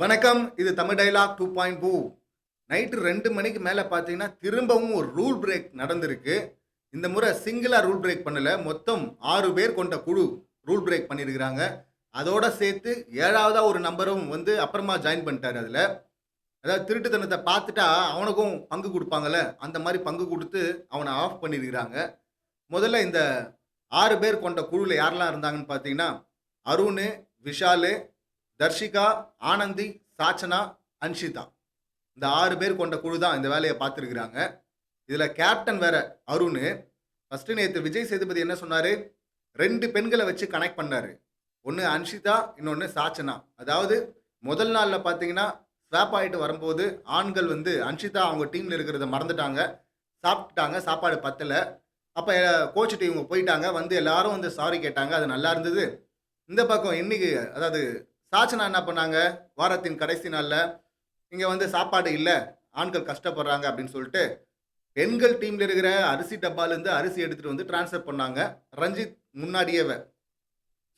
வணக்கம் இது Tamil dialogue two point two. Night ரெண்டு மணிக்கு மேலே பார்த்தீங்கன்னா திரும்பவும் ஒரு ரூல் பிரேக் நடந்திருக்கு. இந்த முறை சிங்கிளாக ரூல் பிரேக் பண்ணல மொத்தம் ஆறு பேர் கொண்ட குழு ரூல் பிரேக் பண்ணியிருக்கிறாங்க அதோட சேர்த்து ஏழாவதாக ஒரு நம்பரும் வந்து அப்புறமா ஜாயின் பண்ணிட்டார் அதில். அதாவது திருட்டுத்தனத்தை பார்த்துட்டா அவனுக்கும் பங்கு கொடுப்பாங்கல்ல அந்த மாதிரி பங்கு கொடுத்து அவனை ஆஃப் பண்ணியிருக்கிறாங்க முதல்ல இந்த ஆறு பேர் கொண்ட குழுவில் யாரெல்லாம் இருந்தாங்கன்னு பார்த்தீங்கன்னா அருண் விஷாலு தர்ஷிகா ஆனந்தி சாச்சனா அன்ஷிதா. இந்த ஆறு பேர் கொண்ட குழு தான் இந்த வேலையை பார்த்துருக்குறாங்க. இதில் கேப்டன் வேற அருண். ஃபஸ்ட்டு நேற்று விஜய் சேதுபதி என்ன சொன்னார்? ரெண்டு பெண்களை வச்சு கனெக்ட் பண்ணார். ஒன்று அன்ஷிதா இன்னொன்று சாச்சனா. அதாவது முதல் நாளில் பார்த்தீங்கன்னா ஸ்வாப் ஆகிட்டு வரும்போது ஆண்கள் வந்து அன்ஷிதா அவங்க டீமில் இருக்கிறத மறந்துட்டாங்க. சாப்பிட்டாங்க சாப்பாடு பத்தலை. அப்போ கோச்சிட்டு இவங்க போயிட்டாங்க. வந்து எல்லாரும் வந்து சாரி கேட்டாங்க. அது நல்லா இருந்தது. இந்த பக்கம் இன்னைக்கு அதாவது சாச்சனா என்ன பண்ணாங்க? வாரத்தின் கடைசி நாளில் இங்கே வந்து சாப்பாடு இல்லை ஆண்கள் கஷ்டப்படுறாங்க அப்படின்னு சொல்லிட்டு பெண்கள் டீமில் இருக்கிற அரிசி டப்பாலேருந்து அரிசி எடுத்துகிட்டு வந்து ட்ரான்ஸ்ஃபர் பண்ணாங்க. ரஞ்சித் முன்னாடியேவே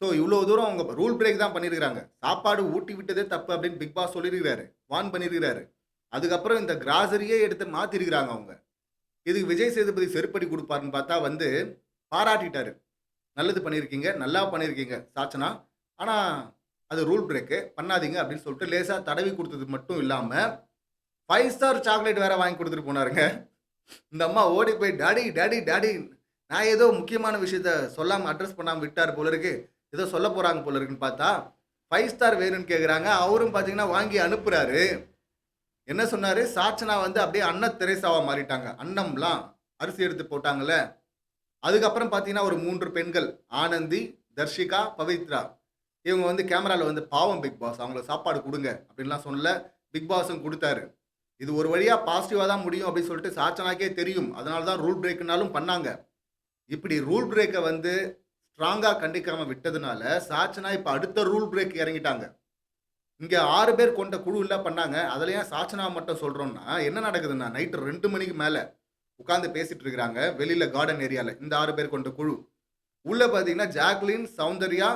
ஸோ இவ்வளோ தூரம் அவங்க ரூல் பிரேக் தான் பண்ணியிருக்கிறாங்க சாப்பாடு ஊட்டி விட்டதே தப்பு அப்படின்னு பிக் பாஸ் சொல்லியிருக்கிறாரு வான் பண்ணியிருக்கிறாரு அதுக்கப்புறம் இந்த கிராசரியே எடுத்து மாற்றிருக்கிறாங்க அவங்க. இதுக்கு விஜய் சேதுபதி செருப்படி கொடுப்பாருன்னு பார்த்தா வந்து பாராட்டிட்டாரு. நல்லது பண்ணியிருக்கீங்க நல்லா பண்ணியிருக்கீங்க சாச்சனா. ஆனால் அது ரூல் பிரேக்கு பண்ணாதீங்க அப்படின்னு சொல்லிட்டு லேசாக தடவி கொடுத்தது மட்டும் இல்லாமல் ஃபைவ் ஸ்டார் சாக்லேட் வேற வாங்கி கொடுத்துட்டு போனாருங்க. இந்த அம்மா ஓடி போய் டாடி டாடி டாடி நான் ஏதோ முக்கியமான விஷயத்த சொல்லாமல் அட்ரஸ் பண்ணாமல் விட்டார் போல இருக்கு. ஏதோ சொல்ல போகிறாங்க போல இருக்குன்னு பார்த்தா ஃபைவ் ஸ்டார் வேணும்னு கேட்குறாங்க அவரும் பார்த்தீங்கன்னா வாங்கி அனுப்புகிறாரு என்ன சொன்னார்? சாச்சனா வந்து அப்படியே அன்ன திரைசாவாக மாறிட்டாங்க. அன்னம்லாம் அரிசி எடுத்து போட்டாங்கல்ல. அதுக்கப்புறம் பார்த்தீங்கன்னா ஒரு மூன்று பெண்கள் ஆனந்தி தர்ஷிகா பவித்ரா. இவங்க வந்து கேமராவில் வந்து பாவம் பிக் பாஸ் அவங்களுக்கு சாப்பாடு கொடுங்க அப்படின்லாம் சொல்லல. பிக் பாஸும் கொடுத்தாரு. இது ஒரு வழியாக பாசிட்டிவாக தான் முடியும் அப்படின்னு சொல்லிட்டு சாச்சனாக்கே தெரியும். அதனால தான் ரூல் பிரேக்குனாலும் பண்ணாங்க. இப்படி ரூல் பிரேக்கை வந்து ஸ்ட்ராங்காக கண்டிக்காமல் விட்டதுனால சாச்சனா இப்போ அடுத்த ரூல் பிரேக் இறங்கிட்டாங்க. இங்கே ஆறு பேர் கொண்ட குழு இல்லை பண்ணாங்க. அதில் ஏன் சாச்சனா மட்டும் சொல்கிறோம்னா என்ன நடக்குதுன்னா நைட்டு ரெண்டு மணிக்கு மேலே உட்காந்து பேசிகிட்டு இருக்கிறாங்க வெளியில் கார்டன் ஏரியாவில் இந்த ஆறு பேர் கொண்ட குழு. உள்ளே பார்த்தீங்கன்னா ஜாக்லின் சௌந்தர்யா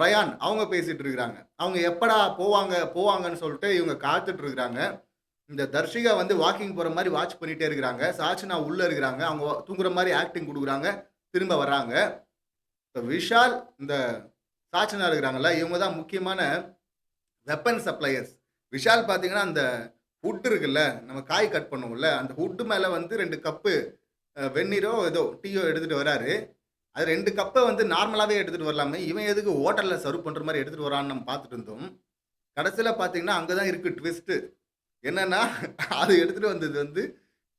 ரயான் அவங்க பேசிட்டு இருக்கிறாங்க. அவங்க எப்படா போவாங்க போவாங்கன்னு சொல்லிட்டு இவங்க காத்துட்டு இருக்கிறாங்க. இந்த தர்ஷிகா வந்து வாக்கிங் போகிற மாதிரி வாட்ச் பண்ணிட்டே இருக்கிறாங்க. சாச்சனா உள்ளே இருக்கிறாங்க. அவங்க தூங்குற மாதிரி ஆக்டிங் கொடுக்குறாங்க. திரும்ப வர்றாங்க. இப்போ விஷால் இந்த சாச்சனா இருக்கிறாங்கல்ல இவங்க தான் முக்கியமான வெப்பன் சப்ளையர்ஸ் விஷால் பார்த்தீங்கன்னா அந்த ஹுட் இருக்குல்ல நம்ம காய் கட் பண்ணுவோம்ல அந்த ஹுட்டு மேலே வந்து ரெண்டு கப்பு வெந்நீரோ ஏதோ டீயோ எடுத்துகிட்டு வராரு. அது ரெண்டு கப்பை வந்து நார்மலாகவே எடுத்துகிட்டு வரலாமே. இவன் எதுக்கு ஹோட்டலில் சர்வ் பண்ணுற மாதிரி எடுத்துகிட்டு வரான்னு நம்ம பார்த்துட்டு இருந்தோம். கடைசியில் பார்த்தீங்கன்னா அங்கே தான் இருக்குது ட்விஸ்ட்டு என்னென்னா அது எடுத்துகிட்டு வந்தது வந்து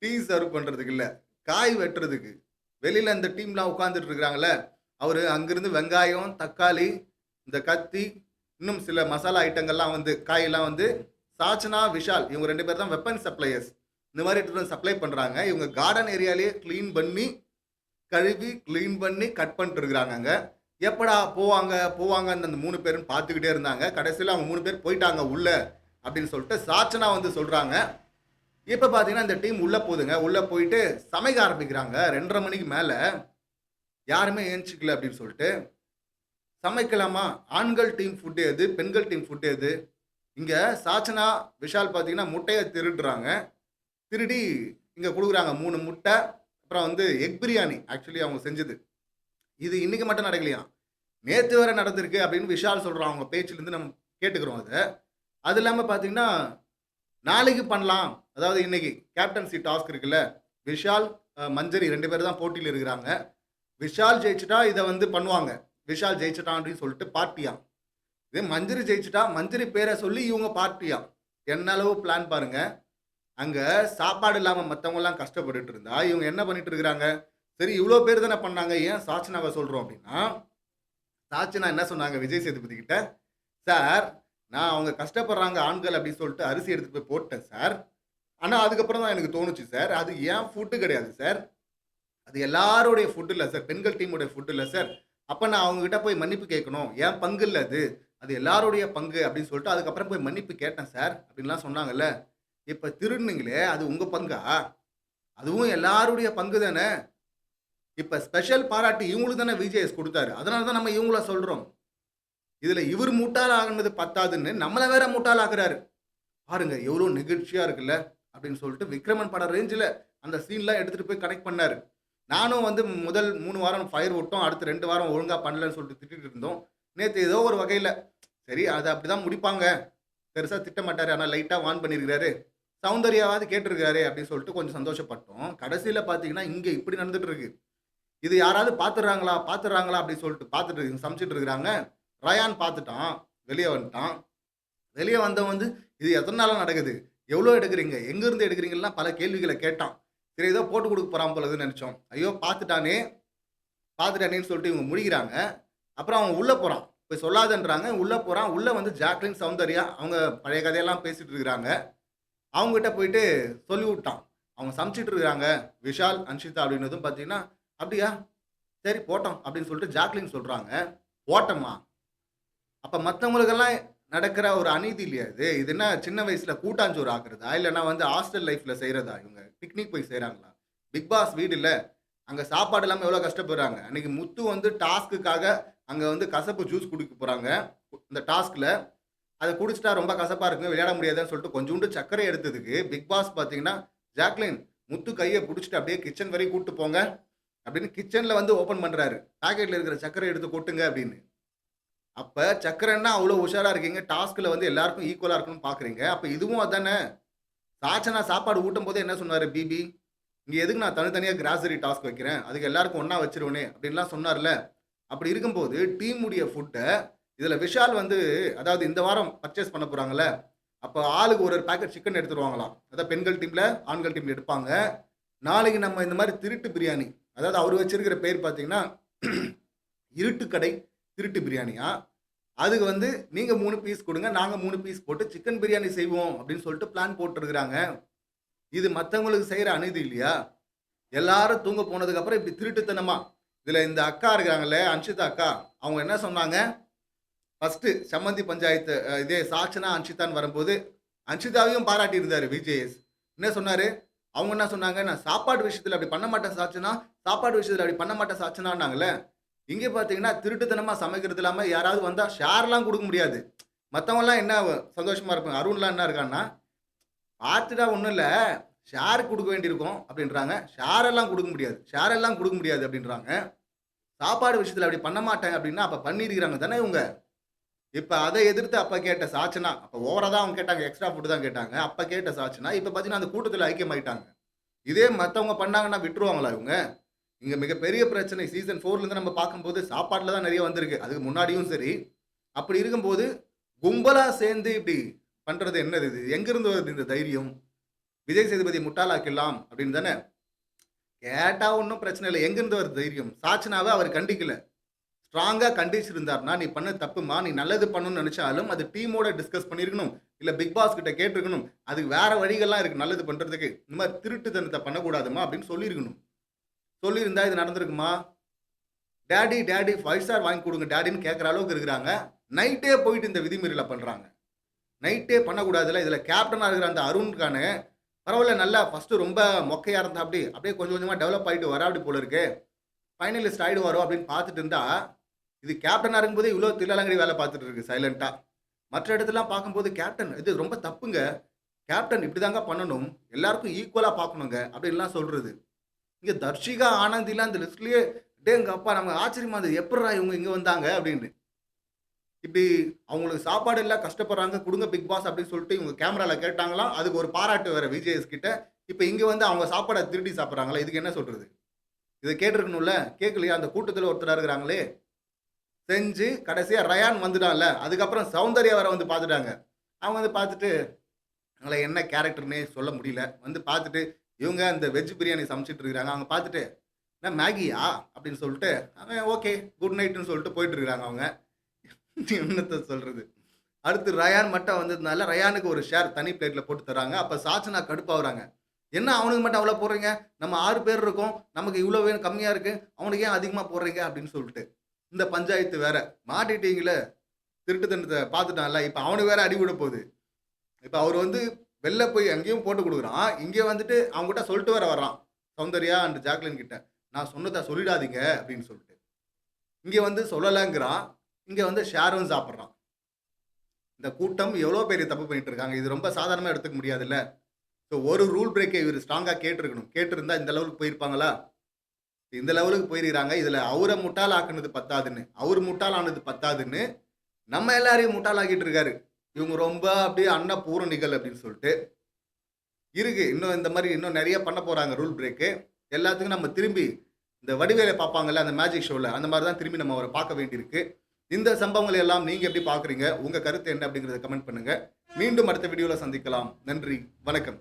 டீ சர்வ் பண்ணுறதுக்கு இல்லை காய் வெட்டுறதுக்கு. வெளியில் அந்த டீம்லாம் உட்காந்துட்டு இருக்கிறாங்களே அவர் அங்கேருந்து வெங்காயம் தக்காளி இந்த கத்தி இன்னும் சில மசாலா ஐட்டங்கள்லாம் வந்து காயெல்லாம் வந்து சாச்சனா விஷால் இவங்க ரெண்டு பேர் தான் வெப்பன் சப்ளையர்ஸ் இந்த மாதிரி எடுத்துகிட்டு வந்து சப்ளை பண்ணுறாங்க இவங்க கார்டன் ஏரியாலேயே க்ளீன் பண்ணி கழுவி க்ளீன் பண்ணி கட் பண்ணிட்டு இருக்கிறாங்க அங்கே எப்படா போவாங்க போவாங்கன்னு அந்த மூணு பேரும் பார்த்துக்கிட்டே இருந்தாங்க. கடைசியில் அவங்க மூணு பேர் போயிட்டாங்க உள்ள அப்படின்னு சொல்லிட்டு சாச்சனா வந்து சொல்கிறாங்க இப்போ பார்த்தீங்கன்னா இந்த டீம் உள்ளே போகுதுங்க. உள்ளே போயிட்டு சமைக்க ஆரம்பிக்கிறாங்க. ரெண்டரை மணிக்கு மேலே யாருமே ஏஞ்சிக்கல அப்படின்னு சொல்லிட்டு. சமைக்கலாமா? ஆண்கள் டீம் ஃபுட்டு எது? பெண்கள் டீம் ஃபுட்டு எது? இங்கே சாச்சனா விஷால் பார்த்தீங்கன்னா முட்டையை திருடுறாங்க. திருடி இங்கே கொடுக்குறாங்க மூணு முட்டை. அப்புறம் வந்து எக் பிரியாணி ஆக்சுவலி அவங்க செஞ்சது. இது இன்றைக்கி மட்டும் நடக்கலையா? நேற்று வரை நடந்திருக்கு அப்படின்னு விஷால் சொல்கிறோம் அவங்க பேச்சிலேருந்து நம்ம கேட்டுக்கிறோம் அதை. அது இல்லாமல் பார்த்தீங்கன்னா நாளைக்கு பண்ணலாம். அதாவது இன்னைக்கு கேப்டன்சி டாஸ்க் இருக்குல்ல விஷால் மஞ்சரி ரெண்டு பேர் தான் போட்டியில் இருக்கிறாங்க. விஷால் ஜெயிச்சிட்டா இதை வந்து பண்ணுவாங்க. விஷால் ஜெயிச்சிட்டான் அப்படின்னு சொல்லிட்டு பார்ட்டியா? இதே மஞ்சரி ஜெயிச்சிட்டா மஞ்சரி பேரை சொல்லி இவங்க பார்ட்டியா? என்ன அளவு பிளான் பாருங்கள் அங்கே சாப்பாடு இல்லாமல் மற்றவங்கலாம் கஷ்டப்பட்டுட்டு இருந்தா இவங்க என்ன பண்ணிட்டு இருக்கிறாங்க? சரி இவ்வளோ பேர் தானே பண்ணாங்க ஏன் சாச்சனாவை சொல்கிறோம் அப்படின்னா சாட்சினா என்ன சொன்னாங்க விஜய் சேதுபதி கிட்ட? சார் நான் அவங்க கஷ்டப்படுறாங்க ஆண்கள் அப்படின்னு சொல்லிட்டு அரிசி எடுத்துட்டு போய் போட்டேன் சார். ஆனால் அதுக்கப்புறம் தான் எனக்கு தோணுச்சு சார். அது ஏன் ஃபுட்டு கிடையாது சார்? அது எல்லாருடைய ஃபுட்டு இல்லை சார். பெண்கள் டீமுடைய ஃபுட்டு இல்லை சார். அப்போ நான் அவங்ககிட்ட போய் மன்னிப்பு கேட்கணும். ஏன் பங்கு இல்லை அது? அது எல்லாருடைய பங்கு அப்படின்னு சொல்லிட்டு அதுக்கப்புறம் போய் மன்னிப்பு கேட்டேன் சார். அப்படின்லாம் சொன்னாங்கல்ல. இப்போ திருடுனீங்களே அது உங்கள் பங்கா? அதுவும் எல்லாருடைய பங்கு தானே? இப்போ ஸ்பெஷல் பாராட்டு இவங்களுக்கு தானே விஜேஎஸ் கொடுத்தாரு. அதனால தான் நம்ம இவங்கள சொல்கிறோம் இதுல இவர் முட்டால் ஆகுனது பத்தாதுன்னு நம்மள வேற முட்டால் ஆகுறாரு பாருங்க எவ்வளோ நெகிழ்ச்சியா இருக்குல்ல? அப்படின்னு சொல்லிட்டு விக்ரமன் படம் ரேஞ்சில் அந்த சீன்லாம் எடுத்துட்டு போய் கனெக்ட் பண்ணாரு. நானும் வந்து முதல் மூணு வாரம் ஃபயர் விட்டோம் அடுத்து ரெண்டு வாரம் ஒழுங்காக பண்ணலன்னு சொல்லிட்டு திட்டிட்டு இருந்தோம். நேற்று ஏதோ ஒரு வகையில் சரி அது அப்படிதான் முடிப்பாங்க. பெருசாக திட்டமாட்டார் ஆனால் லைட்டாக வான் பண்ணியிருக்கிறாரு சௌந்தர்யாவது கேட்டிருக்காரு அப்படின்னு சொல்லிட்டு கொஞ்சம் சந்தோஷப்பட்டோம். கடைசியில் பார்த்தீங்கன்னா இங்கே இப்படி நடந்துட்டு இருக்கு இது யாராவது பார்த்துடுறாங்களா பார்த்துடுறாங்களா அப்படின்னு சொல்லிட்டு பார்த்துட்டு இருக்கு- சமைச்சிட்டு இருக்கிறாங்க. ரயான் பார்த்துட்டான் வெளியே வந்துட்டான். வெளியே வந்தவன் வந்து இது எத்தனை நாளாக நடக்குது? எவ்வளோ எடுக்கிறீங்க? எங்கேருந்து எடுக்கிறீங்கலாம் பல கேள்விகளை கேட்டான். சரி ஏதோ போட்டு கொடுக்க போகிறான் போலதுன்னு நினச்சோம். ஐயோ பார்த்துட்டானே பார்த்துட்டானேன்னு சொல்லிட்டு இவங்க முடிக்கிறாங்க. அப்புறம் அவன் உள்ளே போகிறான் இப்போ சொல்லாதன்றாங்க. உள்ளே போகிறான் உள்ளே வந்து ஜாக்லின் சௌந்தர்யா அவங்க பழைய கதையெல்லாம் பேசிகிட்டு இருக்கிறாங்க. அவங்ககிட்ட போயிட்டு சொல்லி விட்டான் அவங்க சமைச்சிட்டு இருக்காங்க விஷால் அன்ஷிதா அப்படின்னதும் பார்த்தீங்கன்னா அப்படியா? சரி போட்டோம் அப்படின்னு சொல்லிட்டு ஜாக்லின் சொல்கிறாங்க போட்டோமா அப்போ மற்றவங்களுக்கெல்லாம் நடக்கிற ஒரு அநீதி இல்லையா இது? இது என்ன சின்ன வயசில் கூட்டாஞ்சோறு ஆக்குறதா? இல்லைன்னா வந்து ஹாஸ்டல் லைஃப்பில் செய்கிறதா இவங்க? பிக்னிக் போய் செய்கிறாங்களா பிக் பாஸ் வீடு இல்லை. அங்கே சாப்பாடு இல்லாமல் எவ்வளோ கஷ்டப்படுறாங்க? அன்றைக்கி முத்து வந்து டாஸ்க்குக்காக அங்கே வந்து கசப்பு ஜூஸ் குடிக்க போகிறாங்க இந்த டாஸ்கில் அதை குடிச்சிட்டா ரொம்ப கசப்பாக இருக்குங்க விளையாட முடியாதுன்னு சொல்லிட்டு கொஞ்சோண்டு சர்க்கரை எடுத்ததுக்கு பிக் பாஸ் பார்த்தீங்கன்னா ஜாக்லின் முத்து கையை பிடிச்சிட்டு அப்படியே கிச்சன் வரையும் கூட்டு போங்க அப்படின்னு கிச்சனில் வந்து ஓப்பன் பண்ணுறாரு பாக்கெட்டில் இருக்கிற சர்க்கரை எடுத்து கொட்டுங்க அப்படின்னு. அப்போ சக்கரைன்னா அவ்வளோ உஷாராக இருக்கீங்க டாஸ்கில் வந்து எல்லாருக்கும் ஈக்குவலாக இருக்கணும்னு பார்க்குறீங்க அப்போ இதுவும் அதானே? சாச்சனா சாப்பாடு ஊட்டும் போது என்ன சொன்னார் பிபி இங்கே எதுக்கு நான் தனித்தனியாக கிராசரி டாஸ்க் வைக்கிறேன்? அதுக்கு எல்லாருக்கும் ஒன்றா வச்சிருவனே அப்படின்லாம் சொன்னார்ல. அப்படி இருக்கும்போது டீம் உடைய ஃபுட்டை இதில் விஷால் வந்து அதாவது இந்த வாரம் பர்ச்சேஸ் பண்ண போகிறாங்கல்ல அப்போ ஆளுக்கு ஒரு ஒரு பேக்கெட் சிக்கன் எடுத்துருவாங்களாம் அதாவது பெண்கள் டீமில் ஆண்கள் டீமில் எடுப்பாங்க. நாளைக்கு நம்ம இந்த மாதிரி திருட்டு பிரியாணி அதாவது அவர் வச்சிருக்கிற பேர் பார்த்தீங்கன்னா இருட்டு கடை திருட்டு பிரியாணியா? அதுக்கு வந்து நீங்கள் மூணு பீஸ் கொடுங்க நாங்கள் மூணு பீஸ் போட்டு சிக்கன் பிரியாணி செய்வோம் அப்படின்னு சொல்லிட்டு பிளான் போட்டிருக்கிறாங்க. இது மற்றவங்களுக்கு செய்கிற அநீதி இல்லையா? எல்லாரும் தூங்க போனதுக்கப்புறம் இப்படி திருட்டுத்தனமா இதில் இந்த அக்கா இருக்கிறாங்களே அன்ஷிதா அக்கா அவங்க என்ன சொன்னாங்க? ஃபஸ்ட்டு சம்மந்தி பஞ்சாயத்து இதே சாட்சனா அன்ஷிதான்னு வரும்போது அன்ஷிதாவையும் பாராட்டி இருந்தாரு விஜேஎஸ். என்ன சொன்னார்? அவங்க என்ன சொன்னாங்க? நான் சாப்பாடு விஷயத்தில் அப்படி பண்ண மாட்டேன் சாட்சனா சாப்பாடு விஷயத்தில் அப்படி பண்ண மாட்டேன் சாட்சனான்னாங்களே இங்கே பார்த்தீங்கன்னா திருட்டுத்தனமாக சமைக்கிறது இல்லாமல் யாராவது வந்தால் ஷேர்லாம் கொடுக்க முடியாது. மற்றவங்கலாம் என்ன சந்தோஷமாக இருப்பாங்க? அருண்லாம் என்ன இருக்கான்னா பார்த்துட்டா ஒன்றும் இல்லை. ஷேர் கொடுக்க வேண்டியிருக்கும் அப்படின்றாங்க. ஷேரெல்லாம் கொடுக்க முடியாது. ஷேரெல்லாம் கொடுக்க முடியாது அப்படின்றாங்க. சாப்பாடு விஷயத்தில் அப்படி பண்ண மாட்டேன் அப்படின்னா அப்போ பண்ணியிருக்கிறாங்க தானே இவங்க. இப்போ அதை எதிர்த்து அப்போ கேட்ட சாச்சனா அப்போ ஓவரா தான் அவங்க கேட்டாங்க எக்ஸ்ட்ரா ஃபுட்டு தான் கேட்டாங்க. அப்போ கேட்ட சாச்சனா இப்போ பார்த்தீங்கன்னா அந்த கூட்டத்தில் ஐக்கியமாயிட்டாங்க. இதே மற்றவங்க பண்ணாங்கன்னா விட்டுருவாங்களா இவங்க? இங்கே மிகப்பெரிய பிரச்சனை சீசன் ஃபோர்லேருந்து நம்ம பார்க்கும்போது சாப்பாட்டில் தான் நிறைய வந்திருக்கு. அதுக்கு முன்னாடியும் சரி. அப்படி இருக்கும்போது கும்பலாக சேர்ந்து இப்படி பண்ணுறது என்னது இது? எங்கேருந்து வருது இந்த தைரியம்? விஜய் சேதுபதி முட்டாளாக்கலாம் அப்படின்னு தானே? கேட்டால் ஒன்றும் பிரச்சனை இல்லை. எங்கேருந்து வருது தைரியம்? சாட்சினாவே அவர் கண்டிக்கலை. ஸ்ட்ராங்காக கண்டிச்சிருந்தார்னா நீ பண்ண தப்புமா? நீ நல்லது பண்ணணும்னு நினச்சாலும் அது டீமோட டிஸ்கஸ் பண்ணியிருக்கணும். இல்லை பிக் பாஸ் கிட்ட கேட்டிருக்கணும். அதுக்கு வேற வழிகள்லாம் இருக்குது நல்லது பண்ணுறதுக்கு இந்த மாதிரி திருட்டுத்தனத்தை பண்ணக்கூடாதுமா? அப்படின்னு சொல்லியிருக்கணும். சொல்லியிருந்தா இது நடந்திருக்குமா? டேடி டேடி ஃபைவ் ஸ்டார் வாங்கி கொடுங்க டேடின்னு கேட்குற அளவுக்கு இருக்கிறாங்க. நைட்டே போயிட்டு இந்த விதிமீறலை பண்ணுறாங்க நைட்டே பண்ணக்கூடாதுல இதில் கேப்டனாக இருக்கிற அந்த அருண்கான பரவாயில்ல நல்லா ஃபஸ்ட்டு ரொம்ப மொக்கையாக இருந்தா அப்படி அப்படியே கொஞ்சம் கொஞ்சமாக டெவலப் ஆகிட்டு வரா அப்படி போல இருக்கு. ஃபைனலிஸ்ட் ஆகிடுவாரோ அப்படின்னு பார்த்துட்டு இருந்தா இது கேப்டனாக இருக்கும்போது இவ்வளோ தில்லாலங்கடி வேலை பார்த்துட்டு இருக்கு சைலண்டா மற்ற இடத்துலாம் பார்க்கும்போது கேப்டன் இது ரொம்ப தப்புங்க. கேப்டன் இப்படிதாங்க பண்ணணும். எல்லாருக்கும் ஈக்குவலாக பார்க்கணுங்க அப்படின்லாம் சொல்கிறது இங்கே தர்ஷிகா ஆனந்திலாம் அந்த டே எங்கள் அப்பா நம்ம ஆச்சரியமா இருந்தது எப்படா இவங்க இங்கே வந்தாங்க? அப்படின்னு. இப்படி அவங்களுக்கு சாப்பாடு எல்லாம் கஷ்டப்படுறாங்க கொடுங்க பிக் பாஸ் அப்படின்னு சொல்லிட்டு இவங்க கேமராவில் கேட்டாங்களாம். அதுக்கு ஒரு பாராட்டு வேற விஜேஎஸ் கிட்ட. இப்போ இங்கே வந்து அவங்க சாப்பாடை திருடி சாப்பிட்றாங்களா? இதுக்கு என்ன சொல்கிறது இதை கேட்டிருக்கணும்ல? கேட்கலையா? அந்த கூட்டத்தில் ஒருத்தராக இருக்கிறாங்களே? செஞ்சு கடைசியாக ரயான் வந்துட்டான்ல அதுக்கப்புறம் சௌந்தர்யா வர வந்து பார்த்துட்டாங்க. அவங்க வந்து பார்த்துட்டு அவங்கள என்ன கேரக்டர்னே சொல்ல முடியல. வந்து பார்த்துட்டு இவங்க அந்த வெஜ் பிரியாணி சமைச்சிட்டு இருக்கிறாங்க. அவங்க பார்த்துட்டு என்ன மேகியா? அப்படின்னு சொல்லிட்டு அவன் ஓகே குட் நைட்னு சொல்லிட்டு போயிட்டு இருக்கிறாங்க அவங்க. என்னத்தை சொல்றது? அடுத்து ரயான் மட்டும் வந்ததுனால ரயானுக்கு ஒரு ஷேர் தனி பிளேட்டில் போட்டு தராங்க. அப்போ சாச்சனா கடுப்பாகுறாங்க என்ன அவனுக்கு மட்டும் அவ்வளோ போடுறீங்க? நம்ம ஆறு பேர் இருக்கோம். நமக்கு இவ்வளோ வேணும் கம்மியாக இருக்குது அவனுக்கு ஏன் அதிகமாக போடுறீங்க? அப்படின்னு சொல்லிட்டு. இந்த பஞ்சாயத்து வேற. மாட்டிட்டீங்களே. திருட்டு தண்டத்தை பார்த்துட்டான்ல. இப்போ அவனுக்கு வேற அடி விட போகுது. இப்போ அவர் வந்து வெளில போய் அங்கேயும் போட்டு கொடுக்குறான். இங்கே வந்துட்டு அவங்ககிட்ட சொல்லிட்டு வர வர்றான். சௌந்தர்யா அண்ட் ஜாக்லின் கிட்ட. நான் சொன்னதை சொல்லிடாதீங்க அப்படின்னு சொல்லிட்டு. இங்கே வந்து சொல்லலைங்கிறான். இங்கே வந்து ஷேரும் சாப்பிட்றான். இந்த கூட்டம் எவ்வளோ பெரிய தப்பு பண்ணிட்டு இருக்காங்க. இது ரொம்ப சாதாரணமாக எடுத்துக்க முடியாதுல்ல. ஸோ ஒரு ரூல் பிரேக்கை இவர் ஸ்ட்ராங்காக கேட்டிருக்கணும். கேட்டிருந்தா இந்த லெவலுக்கு போயிருப்பாங்களா? இந்த லெவலுக்கு போயிருக்கிறாங்க. இதில் அவரை முட்டாளாக்குனது பத்தாதுன்னு. அவர் முட்டாளானது பத்தாதுன்னு நம்ம எல்லாரையும் முட்டாளாக்கிட்டு இருக்காரு. இவங்க ரொம்ப அப்படியே அண்ணா பூரணிகள் அப்படின்னு சொல்லிட்டு. இருக்கு. இன்னும் இந்த மாதிரி இன்னும் நிறைய பண்ண போகிறாங்க ரூல் பிரேக்கு எல்லாத்துக்கும் நம்ம திரும்பி இந்த வடிவேலை பார்ப்பாங்கல்ல அந்த மேஜிக் ஷோவில் அந்த மாதிரி தான் திரும்பி நம்ம அவரை பார்க்க வேண்டியிருக்கு. இந்த சம்பவங்களை எல்லாம் நீங்கள் எப்படி பார்க்குறீங்க? உங்கள் கருத்து என்ன அப்படிங்கிறத கமெண்ட் பண்ணுங்கள் மீண்டும் அடுத்த வீடியோவில் சந்திக்கலாம். நன்றி. வணக்கம்.